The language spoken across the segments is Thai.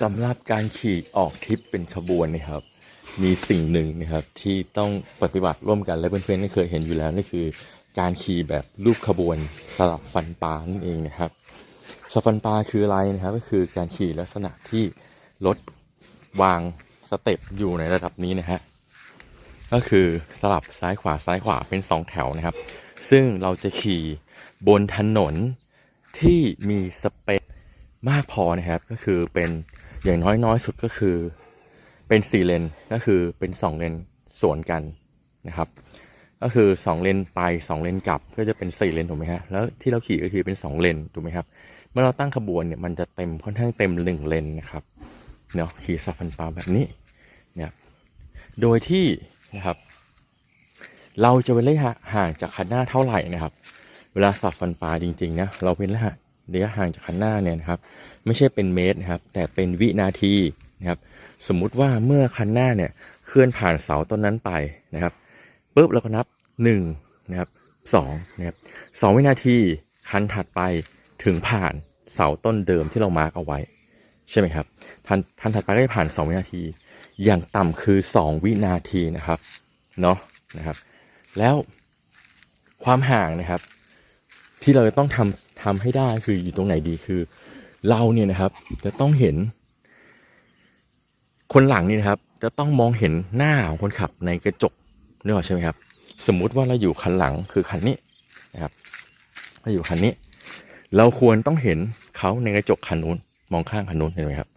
สำหรับการขี่ออกทริปเป็นขบวนนะครับ มีสิ่งหนึ่งนะครับที่ต้องปฏิบัติร่วมกันและเพื่อนๆก็เคยเห็นอยู่แล้วนั่นคือ การขี่แบบรูปขบวนสลับฟันปลานั่นเองนะครับสลับฟันปลาคืออะไรนะครับ ก็คือการขี่ลักษณะที่รถวางสเต็ปอยู่ในระดับนี้นะฮะก็คือสลับซ้ายขวาซ้ายขวาเป็นสองแถวนะครับ ซึ่งเราจะขี่บนถนนที่มีสเปซ มากพอนะครับ ก็คือเป็นอย่างน้อยน้อยสุดก็คือ เป็นสี่เลนก็คือเป็นสองเลนสวนกันนะครับ ก็คือสองเลนไปสองเลนกลับก็จะเป็นสี่เลนถูกไหมฮะแล้วที่เราขี่ก็คือเป็นสองเลนถูกไหมครับ เมื่อเราตั้งขบวนเนี่ยมันจะเต็มค่อนข้างเต็มหนึ่งเลนนะครับเนาะขี่สับฟันปลาแบบนี้เนี่ยโดยที่นะครับ เราจะเว้นระยะห่างจากคันหน้าเท่าไหร่นะครับ เวลาสับฟันปลาจริงๆนะเราเป็นระยะ ระยะห่างจากคันหน้าเนี่ยนะครับไม่ใช่เป็นเมตรนะครับแต่เป็นวินาทีนะครับสมมุติว่าเมื่อคันหน้าเนี่ยเคลื่อนผ่านเสาต้นนั้นไปนะครับปุ๊บเราก็นับหนึ่งนะครับสองนะครับสองวินาทีคันถัดไปถึงผ่านเสาต้นเดิมที่เรามาร์กเอาไว้ใช่ไหมครับทันทันถัดไปก็จะผ่านสองวินาที อย่างต่ำคือสองวินาทีนะครับเนาะนะครับ แล้วความห่างนะครับ ที่เราจะต้องทำ ทำให้ได้คืออยู่ตรงไหนดีคือ เราเนี่ยนะครับ จะต้องเห็น คนหลังนี่นะครับ จะต้องมองเห็นหน้าของคนขับในกระจกนึกออใช่ไหมครับ สมมุติว่าเราอยู่คันหลังคือคันนี้นะครับเราอยู่คันนี้ เราควรต้องเห็นเขาในกระจกคันนู้นมองข้างคันนู้นเห็นไหมครับ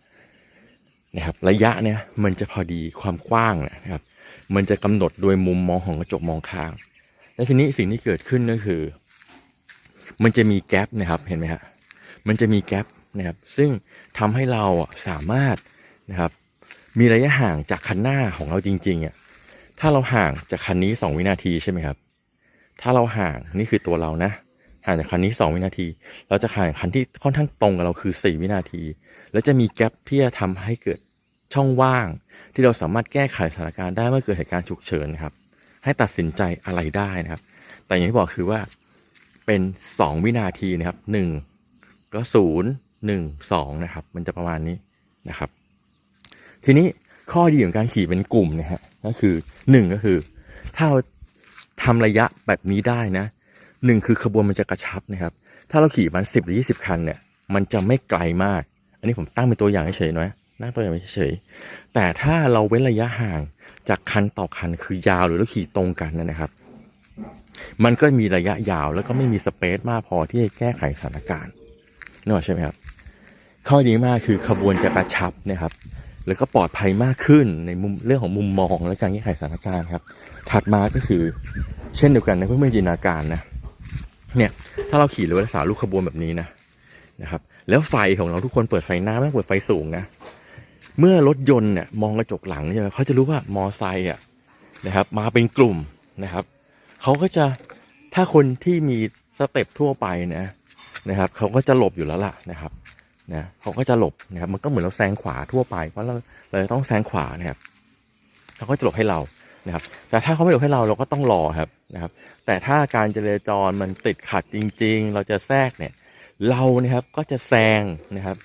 นะครับ ระยะเนี่ยมันจะพอดีความกว้างนะครับ มันจะกำหนดโดยมุมมองของกระจกมองข้าง และทีนี้สิ่งที่เกิดขึ้นก็คือ มันจะมีแกลบนะครับเห็นไหมฮะมันจะมีแกลบนะครับซึ่งทำให้เราสามารถนะครับมีระยะห่างจากคันหน้าของเราจริงๆอะถ้าเราห่างจากคันนี้สองวินาทีใช่ไหมครับ ถ้าเราห่างนี่คือตัวเรานะห่างจากคันนี้สองวินาที เราจะห่างคันที่ค่อนข้างตรงกับเราคือสี่วินาที แล้วจะมีแกลบที่จะทำให้เกิดช่องว่าง ที่เราสามารถแก้ไขสถานการณ์ได้เมื่อเกิดเหตุการณ์ฉุกเฉินครับให้ตัดสินใจอะไรได้นะครับ แต่อย่างที่บอกคือว่า เป็นสองวินาทีนะครับหนึ่งก็ศูนย์หนึ่งสองนะครับ มันจะประมาณนี้นะครับ ทีนี้ข้อดีของการขี่เป็นกลุ่มนะฮะก็คือหนึ่งก็คือ ถ้าเราทำระยะแบบนี้ได้นะหนึ่งคือขบวนมันจะกระชับนะครับ ถ้าเราขี่มันสิบหรือยี่สิบคันเนี่ย มันจะไม่ไกลมาก อันนี้ผมตั้งเป็นตัวอย่างเฉยๆนะนั่งตัวอย่างเฉยๆแต่ถ้าเราเว้นระยะห่างจากคันต่อคันคือยาวหรือเราขี่ตรงกันนะครับ มันก็มีระยะยาวแล้วก็ไม่มีสเปซมากพอที่จะแก้ไขสถานการณ์นอกใช่ไหมครับ ข้อดีมากคือขบวนจะกระชับนะครับ แล้วก็ปลอดภัยมากขึ้นในมุมเรื่องของมุมมองและการแก้ไขสถานการณ์ครับ ถัดมาก็คือเช่นเดียวกันนะเพื่อนๆจินตนาการนะ เนี่ยถ้าเราขี่หรือรักษาลูกขบวนแบบนี้นะนะครับ แล้วไฟของเราทุกคนเปิดไฟหน้าไม่ต้องเปิดไฟสูงนะ เมื่อรถยนต์เนี่ยมองกระจกหลังใช่ไหมเขาจะรู้ว่ามอไซค์อะนะครับ มาเป็นกลุ่มนะครับ เขาก็จะถ้าคนที่มีสเต็ปทั่วไปนะนะครับเขาก็จะหลบอยู่แล้วล่ะนะครับนะเขาก็จะหลบนะครับมันก็เหมือนเราแซงขวาทั่วไป เพราะเราเราจะต้องแซงขวานะครับเขาก็จะหลบให้เรานะครับ แต่ถ้าเขาไม่หลบให้เราเราก็ต้องรอครับนะครับ แต่ถ้าการจราจรมันติดขัดจริง ๆ เราจะแทรกเนี่ย เรานะครับก็จะแซงนะครับ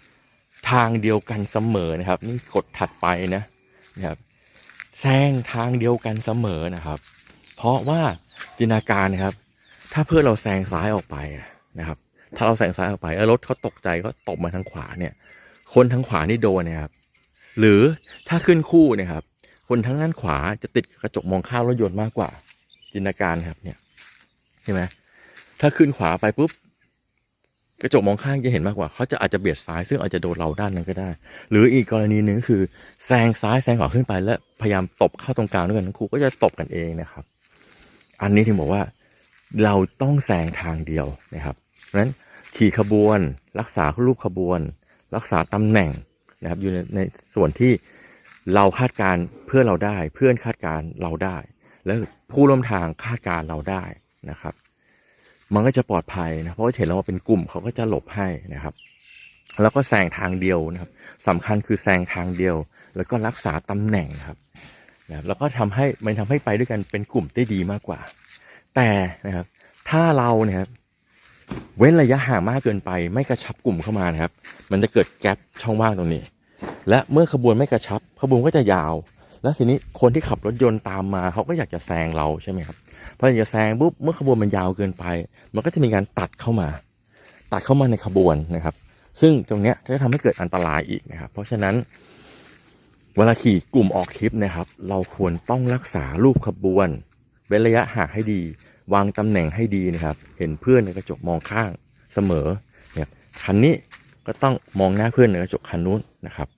ทางเดียวกันเสมอนะครับ นี่กดถัดไปนะนะครับแซงทางเดียวกันเสมอนะครับ เพราะว่า จินตนาการนะครับ ถ้าเพื่อนเราแซงซ้ายออกไปนะครับ ถ้าเราแซงซ้ายออกไปแล้วรถเขาตกใจก็ตกมาทางขวาเนี่ย คนทางขวานี่โดนนะครับ หรือถ้าขึ้นคู่นะครับ คนทางด้านขวาจะติดกระจกมองข้ามรถยนต์มากกว่า จินตนาการครับเนี่ยใช่ไหมถ้าขึ้นขวาไปปุ๊บกระจกมองข้างจะเห็นมากกว่าเขาจะอาจจะเบียดซ้ายซึ่งอาจจะโดนเราด้านนั้นก็ได้ หรืออีกกรณีหนึ่งคือแซงซ้ายแซงขวาขึ้นไป แล้วพยายามตบเข้าตรงกลางด้วยกันทั้งคู่ก็จะตบกันเองนะครับ อันนี้ถึงบอกว่าเราต้องแซงทางเดียวนะครับเพราะฉะนั้นขี่ขบวน รักษารูปขบวน รักษาตำแหน่งนะครับอยู่ในในส่วนที่เราคาดการเพื่อเราได้ เพื่อนคาดการเราได้ แล้วผู้ร่วมทางคาดการเราได้นะครับ มันก็จะปลอดภัยนะเพราะาเห็นเราว่าเป็นกลุ่มเขาก็จะหลบให้นะครับ แล้วก็แซงทางเดียวนะครับสำคัญคือแซงทางเดียว แล้วก็รักษาตำแหน่งครับ นะครับแล้วก็ทำให้มันทำให้ไปด้วยกันเป็นกลุ่มได้ดีมากกว่า แต่นะครับ ถ้าเราเนี่ยครับเว้นระยะห่างมากเกินไป ไม่กระชับกลุ่มเข้ามานะครับ มันจะเกิดแกลบช่องว่างตรงนี้ และเมื่อขบวนไม่กระชับ ขบวนก็จะยาว แล้วทีนี้คนที่ขับรถยนต์ตามมาเขาก็อยากจะแซงเราใช่ไหมครับพออยากจะแซงปุ๊บเมื่อขบวนมันยาวเกินไป มันก็จะมีการตัดเข้ามา ตัดเข้ามาในขบวนนะครับ ซึ่งตรงเนี้ยจะทำให้เกิดอันตรายอีกนะครับ เพราะฉะนั้น เวลาขี่กลุ่มออกทริปนะครับ เราควรต้องรักษารูปขบวนเว้นระยะห่างให้ดี วางตำแหน่งให้ดีนะครับ เห็นเพื่อนในกระจกมองข้างเสมอเนี่ยคันนี้ก็ต้องมองหน้าเพื่อนในกระจกคันนู้นนะครับ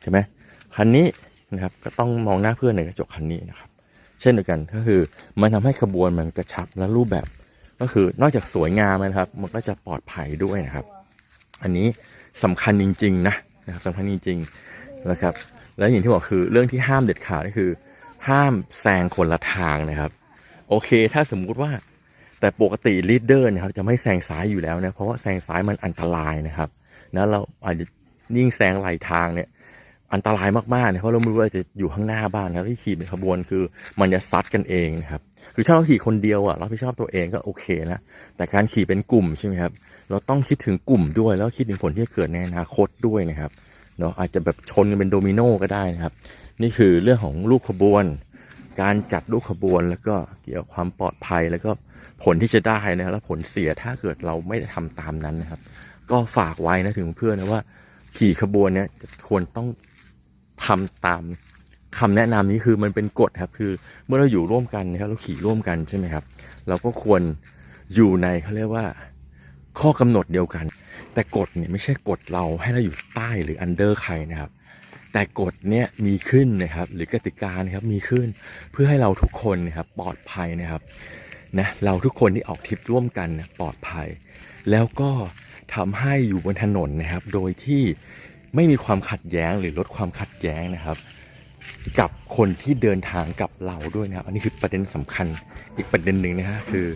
ใช่ไหมคันนี้นะครับก็ต้องมองหน้าเพื่อนในกระจกคันนี้นะครับ เช่นเดียวกันก็คือมันทำให้ขบวนมันกระชับและรูปแบบ ก็คือนอกจากสวยงามนะครับ มันก็จะปลอดภัยด้วยนะครับ อันนี้สำคัญจริง ๆ นะนะครับสำคัญจริง ๆ นะครับ แล้วอย่างที่บอกคือเรื่องที่ห้ามเด็ดขาดก็คือ ห้ามแซงคนละทางนะครับ โอเค ถ้าสมมุติว่าแต่ปกติลีดเดอร์นะครับจะไม่แซงซ้ายอยู่แล้วนะเพราะว่าแซงซ้ายมันอันตรายนะครับนะเราอาจจะยิ่งแซงไหลทางเนี่ยอันตรายมากๆเนี่ยเพราะเราไม่รู้ว่าจะอยู่ข้างหน้าบ้านนะครับที่ขี่เป็นขบวนคือมันจะซัดกันเองนะครับคือถ้าเราขี่คนเดียวอะเราไม่ชอบตัวเองก็โอเคนะแต่การขี่เป็นกลุ่มใช่ไหมครับเราต้องคิดถึงกลุ่มด้วยแล้วคิดถึงผลที่จะเกิดในอนาคตด้วยนะครับ เนาะอาจจะแบบชนกันเป็นโดมิโนก็ได้นะครับ นี่คือเรื่องของลูกขบวน การจัดลูกขบวนแล้วก็เกี่ยวกับความปลอดภัยแล้วก็ผลที่จะได้นะและผลเสียถ้าเกิดเราไม่ได้ทำตามนั้นนะครับ ก็ฝากไว้นะถึงเพื่อนนะว่า ขี่ขบวนเนี่ยควรต้องทำตามคำแนะนำนี้คือมันเป็นกฎครับ คือเมื่อเราอยู่ร่วมกันนะครับเราขี่ร่วมกันใช่ไหมครับ เราก็ควรอยู่ในเขาเรียกว่า ข้อกำหนดเดียวกัน แต่กฎเนี่ยไม่ใช่กฎเราให้เราอยู่ใต้หรืออันเดอร์ใครนะครับ แต่กฎเนี่ยมีขึ้นนะครับ หรือกติกานะครับมีขึ้นเพื่อให้เราทุกคนนะครับปลอดภัยนะครับนะเราทุกคนที่ออกทริปร่วมกันปลอดภัย แล้วก็ทำให้อยู่บนถนนนะครับ โดยที่ไม่มีความขัดแย้งหรือลดความขัดแย้งนะครับ กับคนที่เดินทางกับเราด้วยนะครับ อันนี้คือประเด็นสำคัญอีกประเด็นหนึ่งนะฮะคือ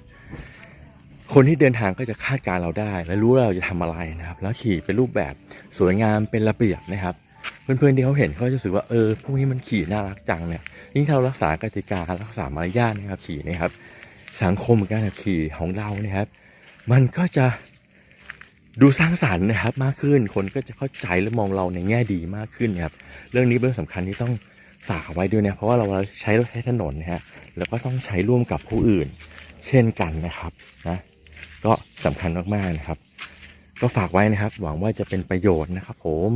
คนที่เดินทางก็จะคาดการเราได้ และรู้ว่าเราจะทำอะไรนะครับ แล้วขี่เป็นรูปแบบสวยงามเป็นระเบียบนะครับ เพื่อนๆที่เขาเห็นเขาจะรู้สึกว่าเออพวกนี้มันขี่น่ารักจังเนี่ยยิ่งเรารักษากติการักษามารยาทนะครับขี่นะครับ สังคมการขับขี่ของเรานะครับ มันก็จะดูสร้างสรรค์นะครับมากขึ้นคนก็จะเข้าใจและมองเราในแง่ดีมากขึ้นนะครับเรื่องนี้เป็นเรื่องสำคัญที่ต้องฝากเอาไว้ด้วยนะเพราะว่าเราใช้รถใช้ถนนนะฮะแล้วก็ต้องใช้ร่วมกับผู้อื่น เช่นกันนะครับนะ ก็สำคัญมากๆนะครับ ก็ฝากไว้นะครับ หวังว่าจะเป็นประโยชน์นะครับ ผม